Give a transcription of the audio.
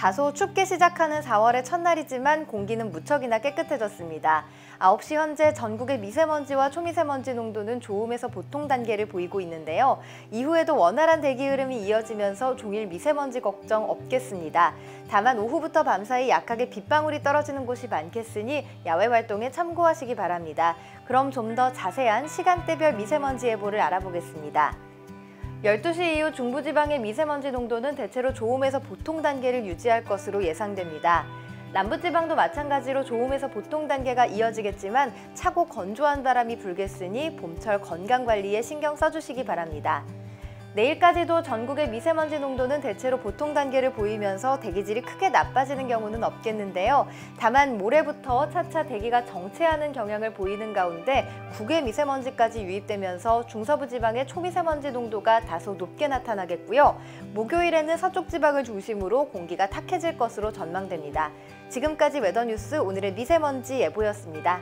다소 춥게 시작하는 4월의 첫날이지만 공기는 무척이나 깨끗해졌습니다. 9시 현재 전국의 미세먼지와 초미세먼지 농도는 좋음에서 보통 단계를 보이고 있는데요. 이후에도 원활한 대기 흐름이 이어지면서 종일 미세먼지 걱정 없겠습니다. 다만 오후부터 밤사이 약하게 빗방울이 떨어지는 곳이 많겠으니 야외 활동에 참고하시기 바랍니다. 그럼 좀 더 자세한 시간대별 미세먼지 예보를 알아보겠습니다. 12시 이후 중부지방의 미세먼지 농도는 대체로 좋음에서 보통 단계를 유지할 것으로 예상됩니다. 남부지방도 마찬가지로 좋음에서 보통 단계가 이어지겠지만 차고 건조한 바람이 불겠으니 봄철 건강관리에 신경 써주시기 바랍니다. 내일까지도 전국의 미세먼지 농도는 대체로 보통 단계를 보이면서 대기질이 크게 나빠지는 경우는 없겠는데요. 다만 모레부터 차차 대기가 정체하는 경향을 보이는 가운데 국외 미세먼지까지 유입되면서 중서부 지방의 초미세먼지 농도가 다소 높게 나타나겠고요. 목요일에는 서쪽 지방을 중심으로 공기가 탁해질 것으로 전망됩니다. 지금까지 웨더뉴스 오늘의 미세먼지 예보였습니다.